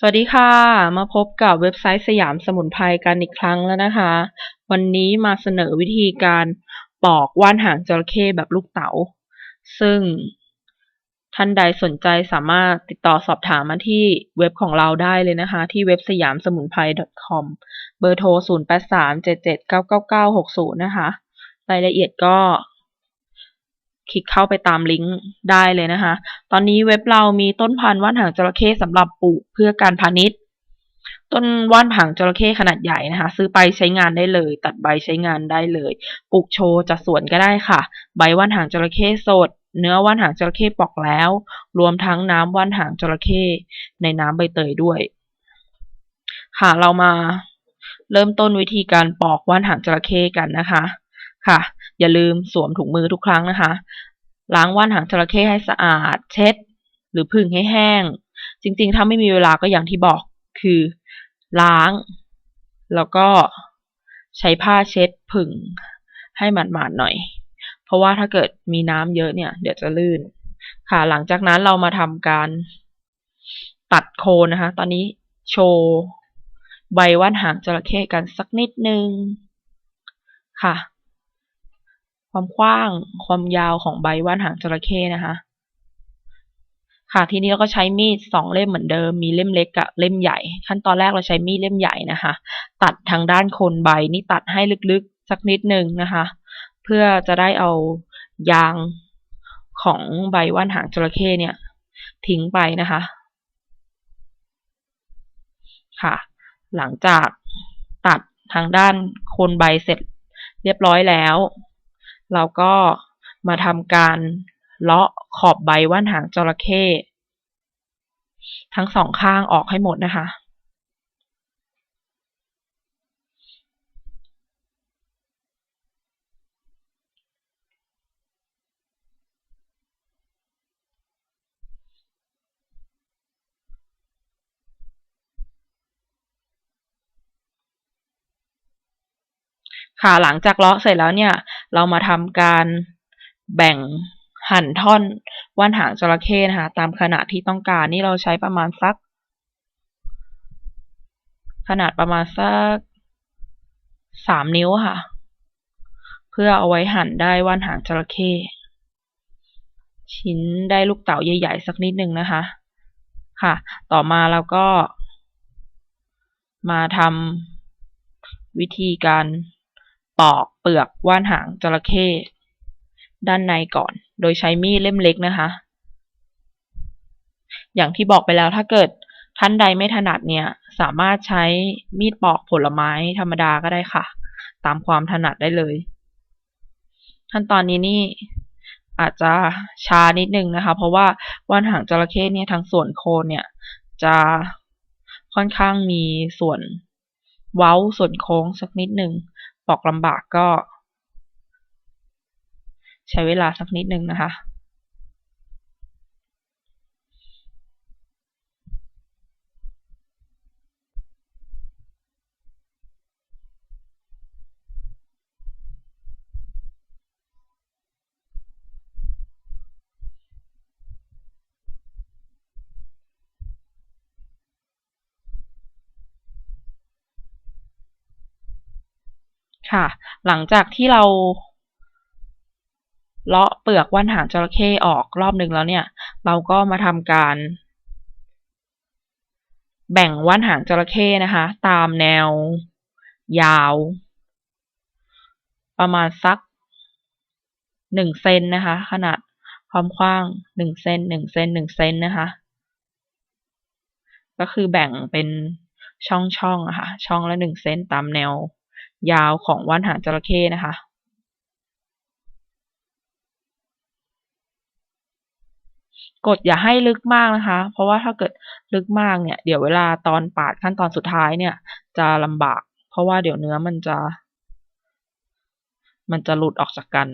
สวัสดีค่ะ มาพบกับเว็บไซต์สยามสมุนไพรกันอีกครั้งแล้วนะคะ วันนี้มาเสนอวิธีการปอกว่านหางจระเข้แบบลูกเต๋า ซึ่งท่านใดสนใจสามารถติดต่อสอบถามมาที่เว็บของเราได้เลยนะคะ ที่เว็บสยามสมุนไพร .com เบอร์โทร 0837799960 นะคะ รายละเอียดก็ คลิกเข้าไปตามลิงก์ได้เลยนะคะ ตอนนี้เว็บเรามีต้นพันธุ์ว่านหางจระเข้สำหรับปลูกเพื่อการพาณิชย์ ต้นว่านหางจระเข้ขนาดใหญ่นะคะ ซื้อไปใช้งานได้เลย ตัดใบใช้งานได้เลย ปลูกโชว์จัดสวนก็ได้ค่ะ ใบว่านหางจระเข้สด เนื้อว่านหางจระเข้ปอกแล้ว รวมทั้งน้ำว่านหางจระเข้ในน้ำใบเตยด้วย ค่ะเรามาเริ่มต้นวิธีการปอกว่านหางจระเข้กันนะคะ ค่ะ อย่าลืมสวมถุงมือทุกครั้งนะคะ ล้างว่านหางจระเข้ให้สะอาด เช็ด หรือผึ่งให้แห้ง จริง ๆ ถ้าไม่มีเวลาก็อย่างที่บอกคือ ล้าง แล้วก็ใช้ผ้าเช็ดผึ่งให้หมาดๆหน่อย เพราะว่าถ้าเกิดมีน้ำเยอะเนี่ย เดี๋ยวจะลื่น ค่ะ หลังจากนั้นเรามาทำการตัดโคนนะคะ ตอนนี้โชว์ใบว่านหางจระเข้กันสักนิดนึงค่ะ ความกว้าง ความยาวของใบว่านหางจระเข้นะคะ ค่ะทีนี้เราก็ใช้มีดสองเล่มเหมือนเดิม มีเล่มเล็กกับเล่มใหญ่ ขั้นตอนแรกเราใช้มีดเล่มใหญ่นะคะ ตัดทางด้านโคนใบนี่ตัดให้ลึกๆสักนิดนึงนะคะ เพื่อจะได้เอายางของใบว่านหางจระเข้เนี่ย ทิ้งไปนะคะ ค่ะ หลังจากตัดทางด้านโคนใบเสร็จเรียบร้อยแล้ว เราก็มาทำการเลาะขอบใบว่านหางจระเข้ทั้งสองข้างออกให้หมดนะคะ ค่ะหลังจากเลาะเสร็จแล้วเนี่ย เรามาทำการแบ่งหั่นท่อนว่านหางจระเข้นะคะ ตามขนาดที่ต้องการนี่เราใช้ประมาณสัก ขนาดประมาณสักสามนิ้วค่ะ เพื่อเอาไว้หั่นได้ว่านหางจระเข้ชิ้นได้ลูกเต๋าใหญ่ๆสักนิดหนึ่งนะคะ ค่ะ ต่อมาเราก็ มาทำวิธีการ ปอกเปลือกว่านหางจระเข้ด้านในก่อน โดยใช้มีดเล่มเล็กนะคะ อย่างที่บอกไปแล้วถ้าเกิดท่านใดไม่ถนัดเนี่ย สามารถใช้มีดปอกผลไม้ธรรมดาก็ได้ค่ะ ตามความถนัดได้เลย ขั้นตอนนี้นี่อาจจะช้านิดนึงนะคะ เพราะว่าว่านหางจระเข้เนี่ยทั้งส่วนโคนเนี่ย จะค่อนข้างมีส่วนเว้าส่วนโค้งสักนิดหนึ่ง ปอกลำบากก็ ใช้เวลาสักนิดนึงนะคะ ค่ะ หลังจากที่เราเลาะเปลือกว่านหางจระเข้ออกรอบหนึ่งแล้วเนี่ย เราก็มาทำการ แบ่งว่านหางจระเข้นะคะ ตามแนวยาว ประมาณสักหนึ่งเซนนะคะ ขนาดความกว้างหนึ่งเซนหนึ่งเซนหนึ่งเซนนะคะ ก็คือแบ่งเป็นช่องๆอะค่ะ ช่องละหนึ่งเซนตามแนว ยาวของว่านหางจระเข้นะคะ กดอย่าให้ลึกมากนะคะ เพราะว่าถ้าเกิดลึกมากเนี่ย เดี๋ยวเวลาตอนปาดขั้นตอนสุดท้ายเนี่ย จะลำบาก เพราะว่าเดี๋ยวเนื้อมันจะ มันจะหลุดออกจากกัน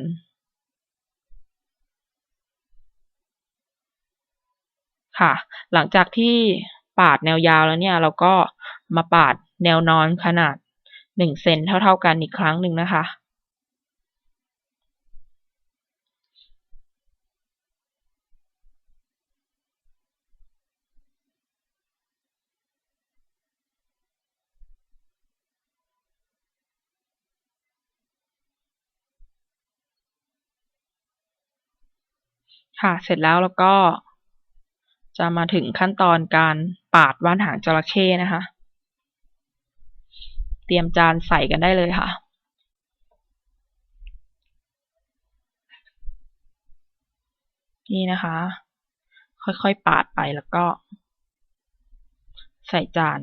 ค่ะ หลังจากที่ปาดแนวยาวแล้วเนี่ย เราก็มาปาดแนวนอนขนาด หนึ่งเซนเท่าๆกันอีกครั้งหนึ่งนะคะ ค่ะเสร็จแล้วแล้วก็จะมาถึงขั้นตอนการปาดว่านหางจระเข้นะคะ รียมจานใส่กันได้เลยค่ะ นี่นะคะ ค่อยๆปาดไปแล้วก็ ใส่จาน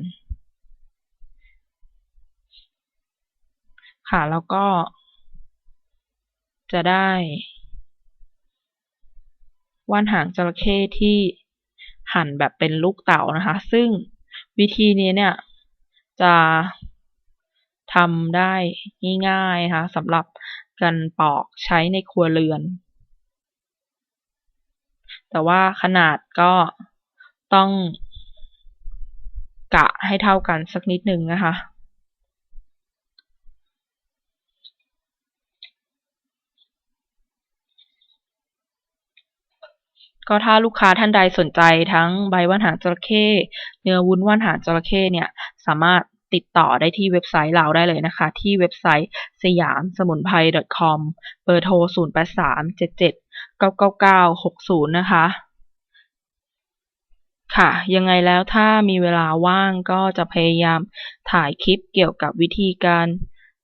ค่ะแล้วก็ จะได้ว่านหางจระเข้ที่หั่นแบบเป็นลูกเต๋านะคะ ซึ่งวิธีนี้เนี่ยจะ ทำได้ง่ายๆนะคะสำหรับการปอกใช้ในครัวเรือน แต่ว่าขนาดก็ต้องกะให้เท่ากันสักนิดหนึ่งนะคะ ก็ถ้าลูกค้าท่านใดสนใจทั้งใบว่านหางจระเข้เนื้อวุ้นว่านหางจระเข้เนี่ยสามารถ ติดต่อได้ที่เว็บไซต์เราได้เลยนะคะ ที่เว็บไซต์สยามสมุนไพร .com เบอร์โทร 0 8 3 7 7 9 9 9 6 0 นะคะ ค่ะ ยังไงแล้วถ้ามีเวลาว่างก็จะพยายามถ่ายคลิปเกี่ยวกับวิธีการ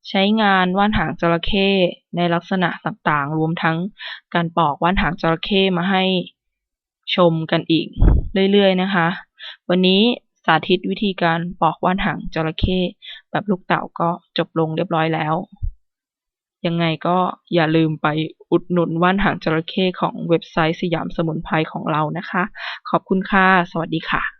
ใช้งานว่านหางจระเข้ในลักษณะต่างๆ รวมทั้งการปอกว่านหางจระเข้มาให้ชมกันอีกเรื่อยๆนะคะ วันนี้ สาธิตวิธีการปอกว่านหางจระเข้แบบลูกเต๋าก็จบลงเรียบร้อยแล้ว ยังไงก็อย่าลืมไปอุดหนุนว่านหางจระเข้ของเว็บไซต์สยามสมุนไพรของเรานะคะ ขอบคุณค่ะ สวัสดีค่ะ